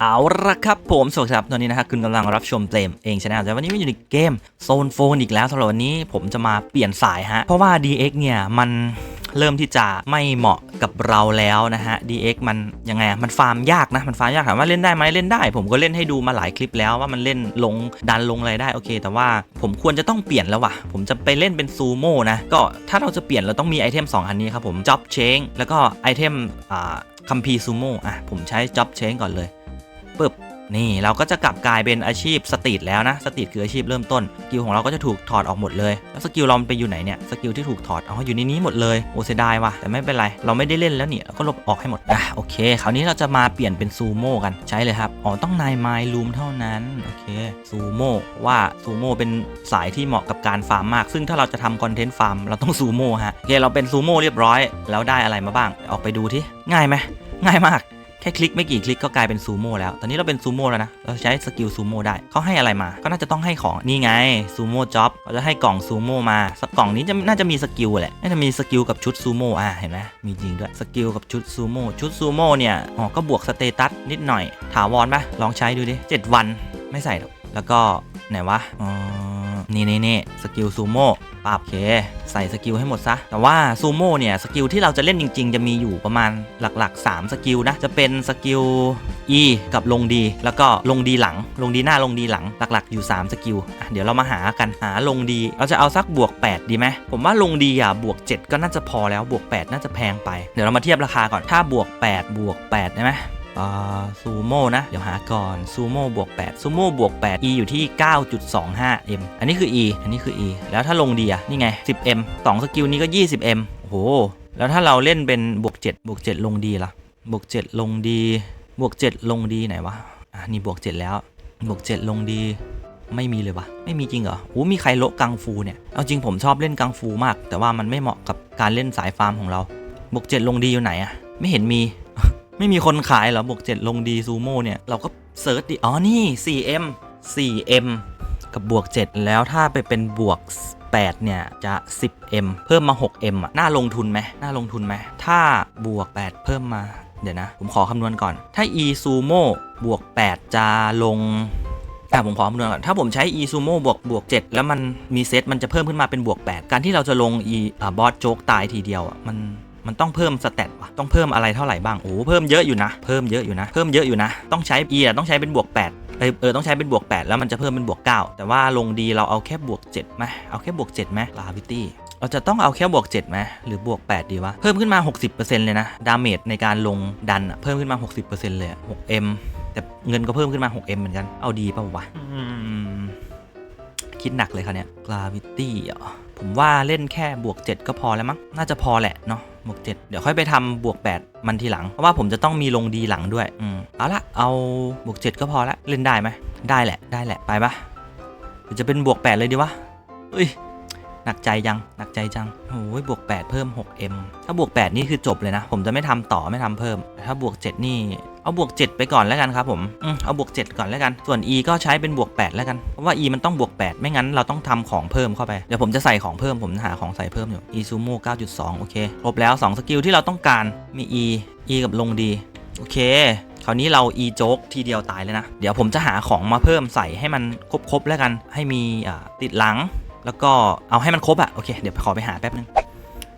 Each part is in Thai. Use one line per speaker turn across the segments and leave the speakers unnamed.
เอาละครับผมสวัสดีครับตอนนี้นะครับคุณกำลังรับชมเกมเองชนะแต่วันนี้ไม่อยู่ในเกมโซนโฟนอีกแล้วสำหรับวันนี้ผมจะมาเปลี่ยนสายฮะ เพราะว่า DX เนี่ย มันเริ่มที่จะไม่เหมาะกับเราแล้วนะฮะ DX มันยังไงมันฟาร์มยากนะ มันฟาร์มยากถามว่าเล่นได้ไหมเล่นได้ ผมก็เล่นให้ดูมาหลายคลิปแล้วว่ามันเล่นลงดันลงอะไรได้โอเค แต่ว่าผมควรจะต้องเปลี่ยนแล้วว่ะ ผมจะไปเล่นเป็นซูโม่นะ ก็ถ้าเราจะเปลี่ยนเราต้องมีไอเทม2อันนี้ครับผม Job Change แล้วก็ไอเทมอ่าคัมพีซูโม่อะผมใช้ Job Change ก่อนเลย ปึ๊บนี่เราก็จะกลับกลายเป็นอาชีพสตรีทแล้วนะสตรีทคืออาชีพเริ่มต้นสกิลของเราก็จะถูกถอดออกหมดเลยแล้วสกิลเรามันไปอยู่ไหนเนี่ยสกิลที่ถูกถอดอ๋ออยู่ในนี้หมดเลยโอ้เสียดายว่ะแต่ไม่เป็นไรเราไม่ได้เล่นแล้วเนี่ยเราก็ลบออกให้หมดอะโอเคคราวนี้เราจะมาเปลี่ยนเป็นซูโม่กันใช้เลยครับอ๋อต้องนายไมล์ลูมเท่านั้นโอเคซูโม่ว่าซูโม่เป็นสายที่เหมาะกับการฟาร์มมาก ซึ่งถ้าเราจะทำคอนเทนต์ฟาร์มเราต้องซูโม่ฮะโอเคเราเป็นซูโม่เรียบร้อย แล้วได้อะไรมาบ้างออกไปดูที่ง่ายไหมง่ายมาก แค่คลิกไม่กี่คลิกก็กลายเป็นซูโม่แล้ว ตอนนี้เราเป็นซูโม่แล้วนะ เราใช้สกิลซูโม่ได้ เขาให้อะไรมา ก็น่าจะต้องให้ของ นี่ไงซูโม่จ็อบเขาจะให้กล่องซูโม่มา สักกล่องนี้จะน่าจะมีสกิลแหละ น่าจะมีสกิลกับชุดซูโม่อ่าเห็นไหมมีจริงด้วย สกิลกับชุดซูโม่ ชุดซูโม่เนี่ย อ๋อ ก็บวกสเตตัสนิดหน่อย ถาวรปะลองใช้ดูดิ7วัน ไม่ใส่หรอก แล้วก็ไหนวะ อ๋อ นี่นี่นี่สกิลซูโม่ปับเคใส่สกิลให้หมดซะ แต่ว่าซูโม่เนี่ยสกิลที่เราจะเล่นจริง ๆ จะมีอยู่ประมาณหลัก ๆ 3 สกิลนะ จะเป็นสกิล E กับลงดี แล้วก็ลงดีหลัง ลงดีหน้าลงดีหลังหลัก ๆ อยู่ 3 สกิลเดี๋ยวเรามาหากันหาลงดี เราจะเอาสักบวก 8 ดีไหมผมว่าลงดีอะบวก 7 ก็น่าจะพอแล้วบวก 8 น่าจะแพงไป เดี๋ยวเรามาเทียบราคาก่อนถ้าบวก 8 บวก8ได้ไหม ซูโม่นะ เดี๋ยวหาก่อนซูโม่บวก8ซูโม่บวก8 e อยู่ที่ 9.25 m อันนี้คือ e อันนี้คือ e แล้วถ้าลงดีอะนี่ไง 10 m 2สกิลนี้ก็ 20 m โอ้โห แล้วถ้าเราเล่นเป็นบวก7บวก7ลงดีล่ะบวก7ลงดีบวก7ลงดีไหนวะอะนี่บวก7แล้วบวก7ลงดีไม่มีเลยวะไม่มีจริงเหรอโอ้มีใครโละกังฟูเนี่ย เอาจริงผมชอบเล่นกังฟูมาก แต่ว่ามันไม่เหมาะกับการเล่นสายฟาร์มของเราบวก7ลงดีอยู่ไหนอะไม่เห็นมี ไม่มีคนขายเหรอบวก7ลงดีซูโม่เนี่ย เราก็เซิร์ชดิ อ๋อ นี่ 4M 4M กับบวก 7 แล้วถ้าไปเป็นบวก 8 เนี่ย จะ 10M เพิ่มมา 6M อะ น่าลงทุนไหมน่าลงทุนไหม ถ้าบวก 8 เพิ่มมา เดี๋ยวนะ ผมขอคำนวณก่อน ถ้า e sumo บวก 8 จะลงอะผมขอคำนวณก่อน ถ้าผมใช้ e sumo บวกบวก 7 แล้วมันมีเซตมันจะเพิ่มขึ้นมาเป็นบวก 8 การที่เราจะลง e อ่าบอสโจ๊กตายทีเดียวอะมัน มันต้องเพิ่มสเตตวะต้องเพิ่มอะไรเท่าไหร่บ้างโอ้เพิ่มเยอะอยู่นะ เพิ่มเยอะอยู่นะ เพิ่มเยอะอยู่นะ ต้องใช้ e อะต้องใช้เป็นบวก 8เออเออต้องใช้เป็นบวก 8 แล้วมันจะเพิ่มเป็นบวก 9 แต่ว่าลงดีเราเอาแค่บวก7ไหมเอาแค่บวก7ไหมลาวิตี้เราจะต้องเอาแค่บวก7ไหมหรือบวก 8 ดีวะ เพิ่มขึ้นมา 60%เลยนะ ดาเมจในการลงดันเพิ่มขึ้นมา 60%เลยอะ 6m แต่เงินก็เพิ่มขึ้นมา 6m เหมือนกัน เอาดีป่าววะคิดหนักเลยค่ะเนี่ย gravity อะผมว่าเล่นแค่บวก 7 ก็พอแล้วมั้ง น่าจะพอแหละเนาะ บวก7เดี๋ยวค่อยไปทำบวก 8 มันทีหลัง เพราะว่าผมจะต้องมีลงดีหลังด้วย อืม เอาละเอาบวก 7 ก็พอละ เล่นได้ไหม ได้แหละ ได้แหละ ไปปะหรือจะเป็นบวก 8 เลยดีวะเอ้ย หนักใจยัง หนักใจจังโอ้ยบวก 8 เพิ่ม 6m ถ้าบวก 8 นี่คือจบเลยนะ ผมจะไม่ทำต่อไม่ทำเพิ่ม ถ้าบวก 7 นี่ เอาบวก 7 ไปก่อนแล้วกันครับผมอเอาบวก 7 ก่อนแล้วกัน ส่วน e ก็ใช้เป็นบวก 8 แล้วกัน เพราะว่า e มันต้องบวก 8 ไม่งั้นเราต้องทำของเพิ่มเข้าไป เดี๋ยวผมจะใส่ของเพิ่ม ผมหาของใส่เพิ่มอยู่ e sumo 9.2 โอเค ครบแล้ว 2 สกิลที่เราต้องการ มี e e กับลงดี โอเคคราวนี้เรา e โจ๊กทีเดียวตายเลยนะ เดี๋ยวผมจะหาของมาเพิ่มใส่ให้มันครบๆแล้วกัน ให้มีติดหลัง แล้วก็เอาให้มันครบอะโอเค เดี๋ยวขอไปหาแป๊บนึง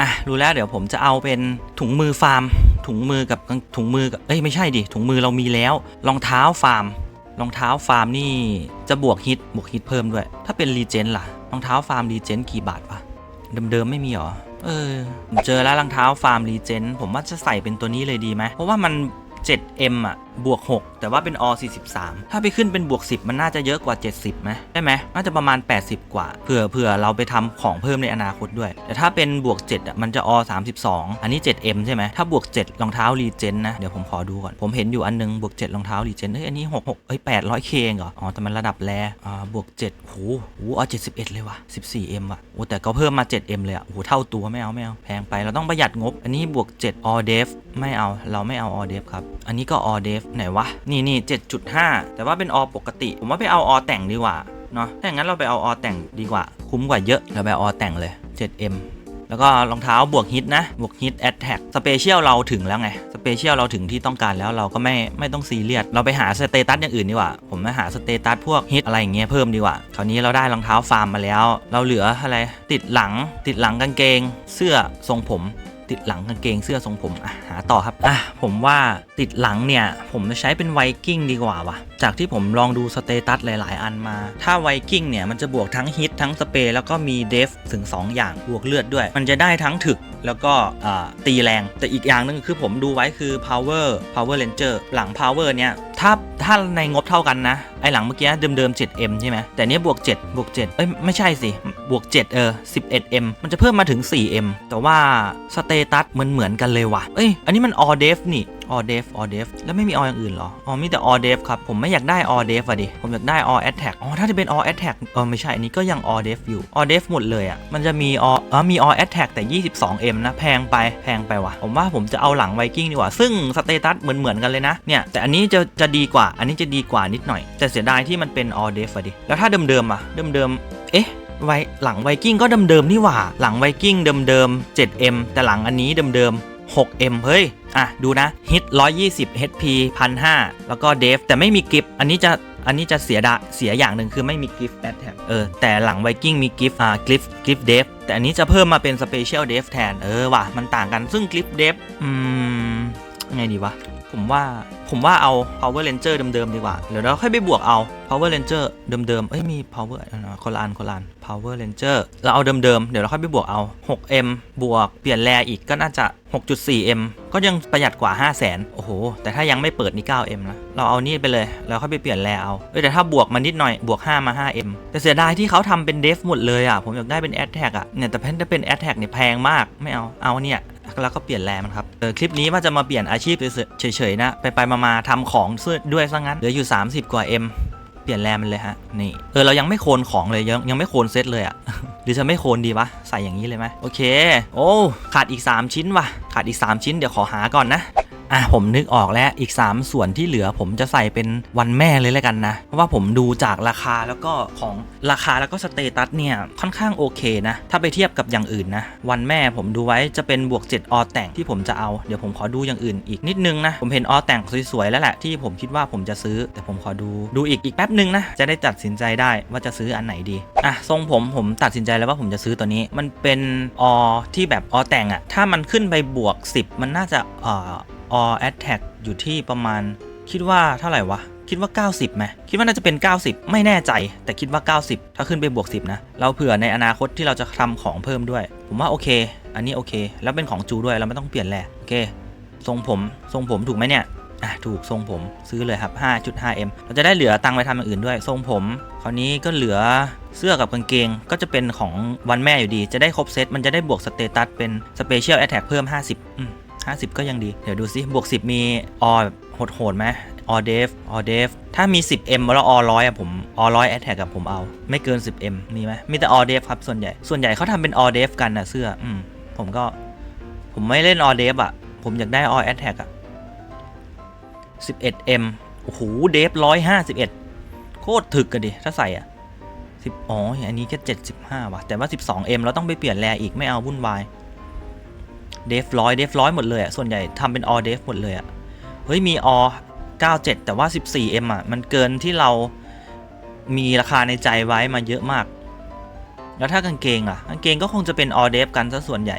อะ รู้แล้วเดี๋ยวผมจะเอาเป็นถุงมือฟาร์ม ถุงมือกับถุงมือกับเอ้ยไม่ใช่ดิถุงมือเรามีแล้วรองเท้าฟาร์มรองเท้าฟาร์มนี่จะบวกฮิตบวกฮิตเพิ่มด้วย ถ้าเป็นรีเจนล่ะรองเท้าฟาร์มรีเจนกี่บาทวะเดิมๆไม่มีหรอเออผมเจอแล้วรองเท้าฟาร์มรีเจนผมว่าจะใส่เป็นตัวนี้เลยดีไหมเพราะว่ามัน 7M อะ บวก 6 แต่ว่าเป็นอ43 ถ้าไปขึ้นเป็นบวก 10 มันน่าจะเยอะกว่า 70ไหมได้ไหมน่าจะประมาณ 80 กว่าเผื่อเผื่อเราไปทำของเพิ่มในอนาคตด้วย แต่ถ้าเป็นบวก7อะมันจะอ32 อันนี้ 7M ใช่ไหมถ้าบวก 7 รองเท้ารีเจนนะ เดี๋ยวผมขอดูก่อน ผมเห็นอยู่อันนึงบวก 7 รองเท้ารีเจนเอ้ยอันนี้6 6เอ้ย 800K เองเหรออ๋อแต่มันระดับแรอ่าบวก7โหโหเอา71 เลยว่ะ 14M ว่ะโอ้แต่ก็เพิ่มมา 7M เลยอะโหเท่าตัวไม่เอาไม่เอาแพงไปเราต้องประหยัดงบ อันนี้บวก7 all def ไม่เอาเราไม่เอา all def ครับอันนี้ก็ all def ไหนวะ นี่นี่7.5แต่ว่าเป็น all ปกติ ผมว่าไปเอา all แต่งดีกว่าเนาะถ้าอย่างนั้นเราไปเอา all แต่งดีกว่า คุ้มกว่าเยอะเราไปเอา all แต่งเลย 7M แล้วก็รองเท้าบวกฮิตนะ บวกฮิตแอ t แท็กสเปเชียลเราถึงแล้วไง สเปเชียลเราถึงที่ต้องการแล้วเราก็ไม่ไม่ต้องซีเรียส เราไปหาสเตตัสอย่างอื่นดีกว่า ผมไปหาสเตตัสพวกฮิตอะไรอย่างเงี้ยเพิ่มดีกว่า คราวนี้เราได้รองเท้าฟาร์มมาแล้ว เราเหลืออะไร ติดหลัง ติดหลังกางเกง เสื้อทรงผม ติดหลังกางเกงเสื้อทรงผมอะหาต่อครับอะผมว่าติดหลังเนี่ยผมจะใช้เป็นไวกิ้งดีกว่าว่ะ จากที่ผมลองดูสเตตัสหลาย ๆ อันมา ถ้าไวกิ้งเนี่ยมันจะบวกทั้งฮิตทั้งสเปรย์แล้วก็มีเดฟถึง 2 อย่างบวกเลือดด้วย มันจะได้ทั้งถึกแล้วก็ตีแรง แต่อีกอย่างหนึงคือผมดูไว้คือ power power ranger หลัง power เนี่ยถ้าถ้าในงบเท่ากันนะ ไอหลังเมื่อกี้เดิมๆ 7m ใช่ไหมแต่เนี้ยบวก 7 บวก 7 เอ้ยไม่ใช่สิ บวก 7 เออ 11m มันจะเพิ่มมาถึง 4m แต่ว่าสเตตัสเหมือนเหมือนกันเลยว่ะ เอ้ย อันนี้มัน all def นี่ all def all def แล้วไม่มี all อย่างอื่นเหรอ อ๋อ มีแต่ all def ครับ ผมไม่อยากได้ all def อะดิ ผมอยากได้ all attack อ๋อ ถ้าจะเป็น all attack เออ ไม่ใช่ อันนี้ก็ยัง all def อยู่ all def หมดเลยอะ มันจะมี all อ๋อมี all attack แต่ 22m นะ แพงไป แพงไปว่ะ ผมว่าผมจะเอาหลังไวกิ้งดีกว่า ซึ่งสเตตัสเหมือนเหมือนกันเลยนะ เนี่ย แต่อันนี้จะจะดีกว่า อันนี้จะดีกว่านิดหน่อย แต่เสียดายที่มันเป็น all def อะดิ แล้วถ้าเดิมๆอะ เดิมๆเอ๊ะ ไวหลังไวกิ้งก็เดิมๆนี่หว่า หลังไวกิ้งเดิมๆ 7m แต่หลังอันนี้เดิมๆ 6m เฮ้ย อะ ดูนะฮิต120 HP 1,500แล้วก็เดฟแต่ไม่มีกิฟอันนี้จะอันนี้จะเสียดะเสียอย่างหนึ่งคือไม่มีกิฟต์แอดแท็เออแต่หลังไวกิ้งมีกิฟต์อ่ากิฟต์กิฟต์เดฟแต่อันนี้จะเพิ่มมาเป็นสเปเชียลเดฟแทน เออว่ะ มันต่างกันซึ่งกิฟต์เดฟอืมไงดีวะ ผมว่า ผมว่าเอา power ranger เดิมๆดีกว่า เดี๋ยวเราค่อยไปบวกเอา power ranger เดิมๆ เอ้ยมี power คนละอันคนละอัน power ranger เราเอาเดิมๆ เดี๋ยวเราค่อยไปบวกเอา 6m บวกเปลี่ยนแรอีกก็น่าจะ 6.4m ก็ยังประหยัดกว่า 500,000โอ้โห แต่ถ้ายังไม่เปิดนี่ 9m นะ เราเอานี่ไปเลย แล้วค่อยไปเปลี่ยนแรเอาเอ้ยแต่ถ้าบวกมานิดหน่อย บวก 5 มา 5m แต่เสียดายที่เขาทำเป็น def หมดเลยอะ ผมอยากได้เป็น attack อะ เนี่ยแต่ถ้าเป็น attack เนี่ยแพงมาก ไม่เอา เอาเนี่ย แล้วก็เปลี่ยนแรมันครับเออคลิปนี้ว่าจะมาเปลี่ยนอาชีพเฉยๆนะไปไปๆมาๆทำของด้วยซะงั้นเหลืออยู่ 30 กว่า M เปลี่ยนแรมันเลยฮะนี่เออเรายังไม่โคนของเลยยังยังไม่โคนเซตเลยอะหรือจะไม่โคนดีวะใส่อย่างนี้เลยไหมโอเค โอ้ขาดอีก 3 ชิ้นว่ะขาดอีก 3 ชิ้นเดี๋ยวขอหาก่อนนะ อะผมนึกออกแล้วอีก 3 ส่วนที่เหลือผมจะใส่เป็นวันแม่เลยแล้วกันนะ เพราะว่าผมดูจากราคาแล้วก็ของราคาแล้วก็สเตตัสเนี่ยค่อนข้างโอเคนะ ถ้าไปเทียบกับอย่างอื่นนะ วันแม่ผมดูไว้จะเป็นบวก 7 ออแต่งที่ผมจะเอาเดี๋ยวผมขอดูอย่างอื่นอีกนิดนึงนะ ผมเห็นออแต่งสวยๆแล้วแหละที่ผมคิดว่าผมจะซื้อ แต่ผมขอดูดูอีกอีกแป๊บนึงนะจะได้ตัดสินใจได้ว่าจะซื้ออันไหนดีอะทรงผมผมตัดสินใจแล้วว่าผมจะซื้อตัวนี้มันเป็นออที่แบบออแต่งอะถ้ามันขึ้นไปบวก 10 มันน่าจะเอ่อ all attack อยู่ที่ประมาณ คิดว่าเท่าไหร่วะ คิดว่า 90ไหมคิดว่าน่าจะเป็น 90 ไม่แน่ใจ แต่คิดว่า 90 ถ้าขึ้นไปบวก 10 นะ เราเผื่อในอนาคตที่เราจะทำของเพิ่มด้วย ผมว่าโอเค อันนี้โอเค แล้วเป็นของจูด้วยเราไม่ต้องเปลี่ยนแหละโอเค ทรงผมทรงผมถูกไหมเนี่ยอะถูกทรงผมซื้อเลยครับ 5.5m เราจะได้เหลือตังไปทำอย่างอื่นด้วย ทรงผม คราวนี้ก็เหลือเสื้อกับกางเกงก็จะเป็นของวันแม่อยู่ดี จะได้ครบเซตมันจะได้บวกสเตตัสเป็น Special Attack เพิ่ม 50อืม 50 ก็ยังดี เดี๋ยวดูซิบวก 10 มีออโหดโหดๆไหมออเดฟออเดฟถ้ามี 10m แล้วออร้อยอะผมออร้อยแอทแท็กกับผมเอา ไม่เกิน 10m มีไหมมีแต่ออเดฟครับส่วนใหญ่ ส่วนใหญ่เขาทำเป็นออเดฟกันนะเสื้ออืมผมก็ ผมไม่เล่นออเดฟอะผมอยากได้ออแอทแท็กอะ 11m โอ้โหเดฟ151 โคตรถึกกันดิ ถ้าใส่อะ10อ๋ออันนี้แค่75ว่ะ แต่ว่า 12m เราต้องไปเปลี่ยนแรอีกไม่เอาวุ่นวาย เดฟร้อยเดฟร้อยหมดเลยอะส่วนใหญ่ทำเป็นออเดฟหมดเลยอะเฮ้ยมีออ97 แต่ว่า 14m อะ มันเกินที่เรามีราคาในใจไว้มาเยอะมาก แล้วถ้ากางเกงอะ กางเกงก็คงจะเป็นออเดฟกันซะส่วนใหญ่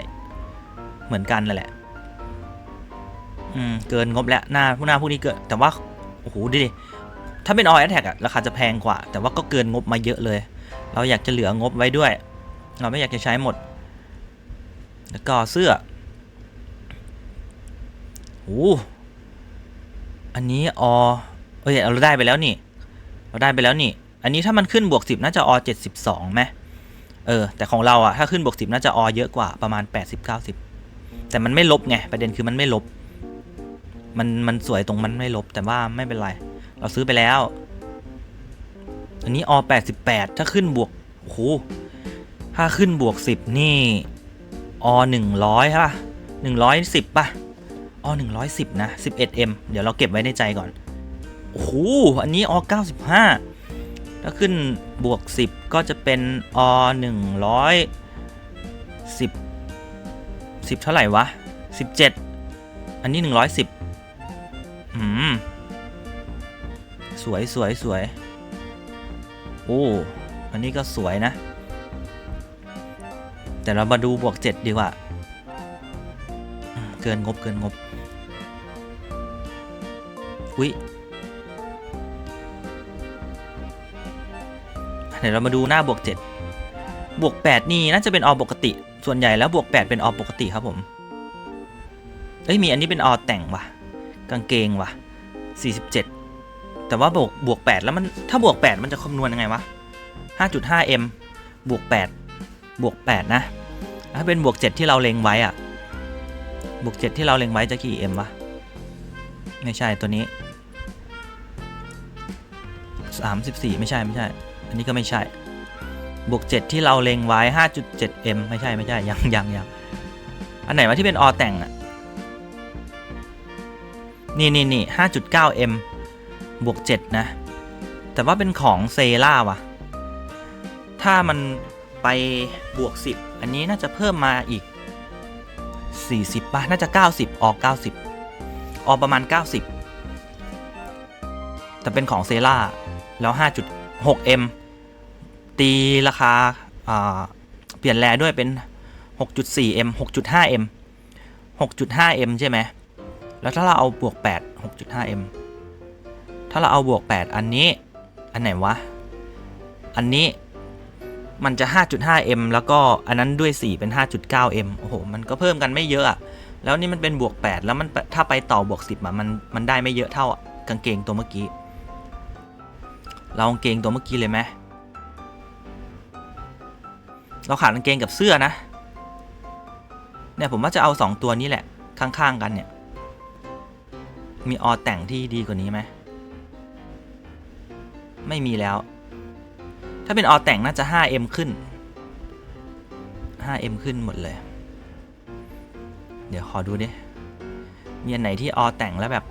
เหมือนกันนั่นแหละ อืม เกินงบแล้วหน้าผู้หน้าผู้นี้เกิน แต่ว่า โอ้โหดิถ้าเป็น all attack อะราคาจะแพงกว่า แต่ว่าก็เกินงบมาเยอะเลย เราอยากจะเหลืองบไว้ด้วย เราไม่อยากจะใช้หมด แล้วก็เสื้อ โอ้อันนี้อเอ้ยเราได้ไปแล้วนี่ เราได้ไปแล้วนี่ อันนี้ถ้ามันขึ้นบวก10น่าจะอ72ไหมเออ แต่ของเราอะถ้าขึ้นบวก10น่าจะอเยอะกว่าประมาณ80 90แต่มันไม่ลบไงประเด็นคือมันไม่ลบ มันมันสวยตรงมันไม่ลบแต่ว่าไม่เป็นไร เราซื้อไปแล้ว อันนี้อ88ถ้าขึ้นบวกโอ้โหถ้าขึ้นบวก10นี่อ100ใช่ป่ะ110ป่ะ อ110 นะ 11m เดี๋ยวเราเก็บไว้ในใจก่อน โอ้โห อันนี้อ95 ถ้าขึ้นบวก 10 ก็จะเป็นอ110สิบเท่าไหร่วะสิบเจ็ดอันนี้หนึ่งร้อยสิบอืม สวยสวยสวย โอ้ อันนี้ก็สวยนะ แต่เรามาดูบวกเจ็ดดีกว่า เกินงบเกินงบ อุ๊ยเดี๋ยวเรามาดูหน้าบวกเจ็ดบวกแปดนี่น่าจะเป็นออปกติ ส่วนใหญ่แล้วบวกแปดเป็นออปกติครับผม เอ้ยมีอันนี้เป็นอแต่งว่ะ กางเกงว่ะ 47 แต่ว่าบวกบวก 8 แล้วมันถ้าบวก 8 มันจะคำนวณยังไงวะ 5.5m บวก 8 บวก 8 นะ ถ้าเป็นบวก 7 ที่เราเล็งไว้อะบวก 7 ที่เราเล็งไว้จะกี่ m วะ ไม่ใช่ตัวนี้ 34 ไม่ใช่ไม่ใช่ อันนี้ก็ไม่ใช่ บวก 7 ที่เราเล็งไว้ 5.7m ไม่ใช่ไม่ใช่ยังยังยังอันไหนวะที่เป็นอแต่งอะนี่นี่นี่ห้าจุดเก้าเอ็มบวกเจ็ดนะ แต่ว่าเป็นของเซล่าวะถ้ามันไปบวกสิบอันนี้น่าจะเพิ่มมาอีกสี่สิบป่ะ น่าจะเก้าสิบออกเก้าสิบออกประมาณเก้าสิบแต่เป็นของเซล่า แล้วห้าจุดหกเอ็มตีราคาอ่าเปลี่ยนแลด้วยเป็นหกจุดสี่เอ็มหกจุดห้าเอ็มหกจุดห้าเอ็มใช่ไหม แล้วถ้าเราเอาบวก 8 6.5m ถ้าเราเอาบวก 8 อันนี้ อันไหนวะ อันนี้มันจะ 5.5m แล้วก็อันนั้นด้วย 4 เป็น 5.9m โอ้โห มันก็เพิ่มกันไม่เยอะอะแล้วนี่มันเป็นบวก 8 แล้วมันถ้าไปต่อบวก 10อะมันมันได้ไม่เยอะเท่ากางเกงตัวเมื่อกี้ เรากางเกงตัวเมื่อกี้เลยไหมเราขาดกางเกงกับเสื้อนะ เนี่ยผมว่าจะเอา 2 ตัวนี้แหละ ข้างๆกันเนี่ย มีออแต่งที่ดีกว่านี้ไหม ไม่มีแล้ว ถ้าเป็นออแต่งน่าจะ 5M ขึ้น 5M ขึ้นหมดเลย เดี๋ยวขอดูดิมีอันไหนที่ออแต่งแล้วแบบ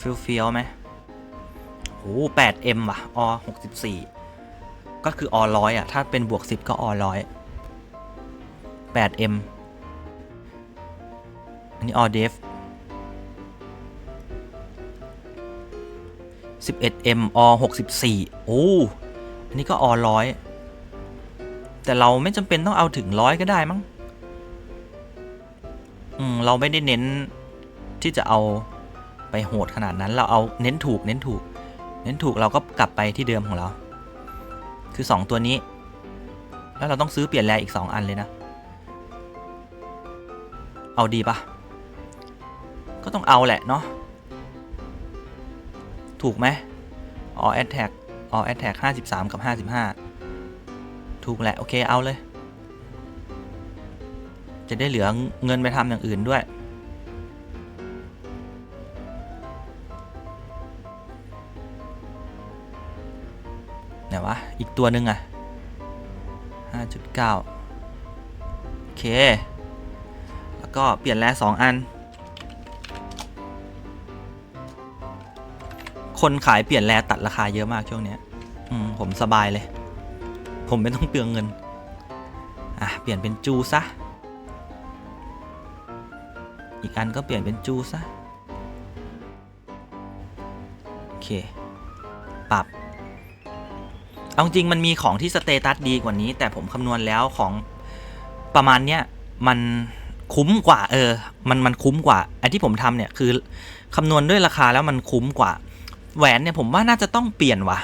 ฟิลฟิลไหม โอ้ 8M ว่ะอ64ก็คืออร้อยอะ ถ้าเป็นบวก10ก็อร้อย 8M อันนี้ออเดฟ 11M อ64โอ้อันนี้ก็อร้อยแต่เราไม่จำเป็นต้องเอาถึงร้อยก็ได้มั้งอืมเราไม่ได้เน้นที่จะเอาไปโหดขนาดนั้น เราเอาเน้นถูกเน้นถูก เน้นถูกเราก็กลับไปที่เดิมของเรา คือ 2 ตัวนี้ แล้วเราต้องซื้อเปลี่ยนแลอีก 2 อันเลยนะ เอาดีปะก็ต้องเอาแหละเนาะถูกไหม all attack all attack 53กับ55ถูกแหละ โอเค เอาเลย จะได้เหลือเงินไปทำอย่างอื่นด้วย ไหนวะ อีกตัวหนึ่งอะ5.9 โอเค แล้วก็เปลี่ยนแลสองอัน คนขายเปลี่ยนแลตัดราคาเยอะมากช่วงเนี้ยอืมผมสบายเลย ผมไม่ต้องเปลืองเงิน อะ เปลี่ยนเป็นจูซะ อีกอันก็เปลี่ยนเป็นจูซะ โอเค ปรับ เอาจริงมันมีของที่สเตตัสดีกว่านี้ แต่ผมคำนวณแล้วของประมาณเนี้ยมันคุ้มกว่าเออ มันมันคุ้มกว่าไอ้ที่ผมทำเนี่ยคือคำนวณด้วยราคาแล้วมันคุ้มกว่า แหวนเนี่ยผมว่าน่าจะต้องเปลี่ยนว่ะ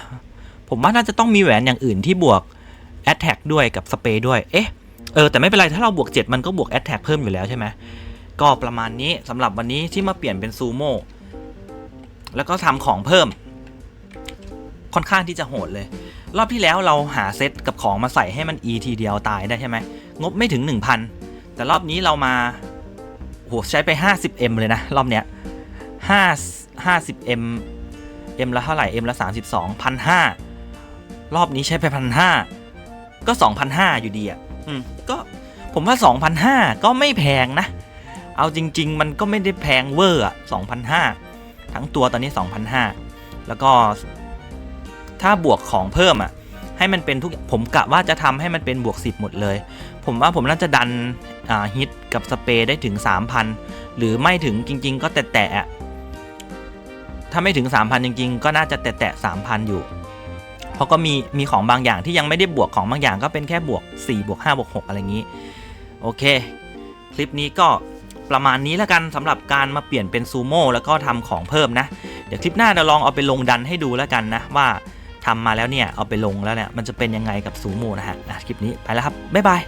ผมว่าน่าจะต้องมีแหวนอย่างอื่นที่บวก a t t a c k ด้วยกับสเปย์ด้วยเอ๊ะเออแต่ไม่เป็นไรถ้าเราบวก 7 มันก็บวก a t t a c k เพิ่มอยู่แล้วใช่ไหมก็ประมาณนี้สำหรับวันนี้ที่มาเปลี่ยนเป็นซูโม่แล้วก็ทำของเพิ่ม ค่อนข้างที่จะโหดเลย รอบที่แล้วเราหาเซตกับของมาใส่ให้มัน E ทีเดียวตายได้ใช่ไหมงบไม่ถึง 1,000 แต่รอบนี้เรามาโหใช้ไป 50M เลยนะ รอบเนี้ย5 50M M ละเท่าไหร่ M ละ32 1,500 รอบนี้ใช้ไป1,500 ก็ 2,500 อยู่ดีอะอืมก็ผมว่า 2,500 ก็ไม่แพงนะ เอาจริง ๆ มันก็ไม่ได้แพงเวอร์อะ2,500 ทั้งตัวตอนนี้ 2,500 แล้วก็ ถ้าบวกของเพิ่มอะให้มันเป็นทุกผมกะว่าจะทำให้มันเป็นบวก 10 หมดเลย ผมว่าผมน่าจะดันฮิตกับสเปรย์ได้ถึง 3,000 หรือไม่ถึงจริง ๆ ก็แตะแตะๆถ้าไม่ถึง 3,000 จริง ๆ ก็น่าจะแตะแตะๆ3,000 อยู่ เพราะก็มีมีของบางอย่างที่ยังไม่ได้บวกของบางอย่างก็เป็นแค่บวก4บวก5บวก6อะไรอย่างนี้ โอเค คลิปนี้ก็ประมาณนี้แล้วกันสำหรับการมาเปลี่ยนเป็นซูโม่แล้วก็ทำของเพิ่มนะ เดี๋ยวคลิปหน้าเราลองเอาไปลงดันให้ดูแล้วกันนะว่า ทำมาแล้วเนี่ยเอาไปลงแล้วเนี่ยมันจะเป็นยังไงกับสูโมนะฮะอะคลิปนี้ไปแล้วครับบ๊ายบาย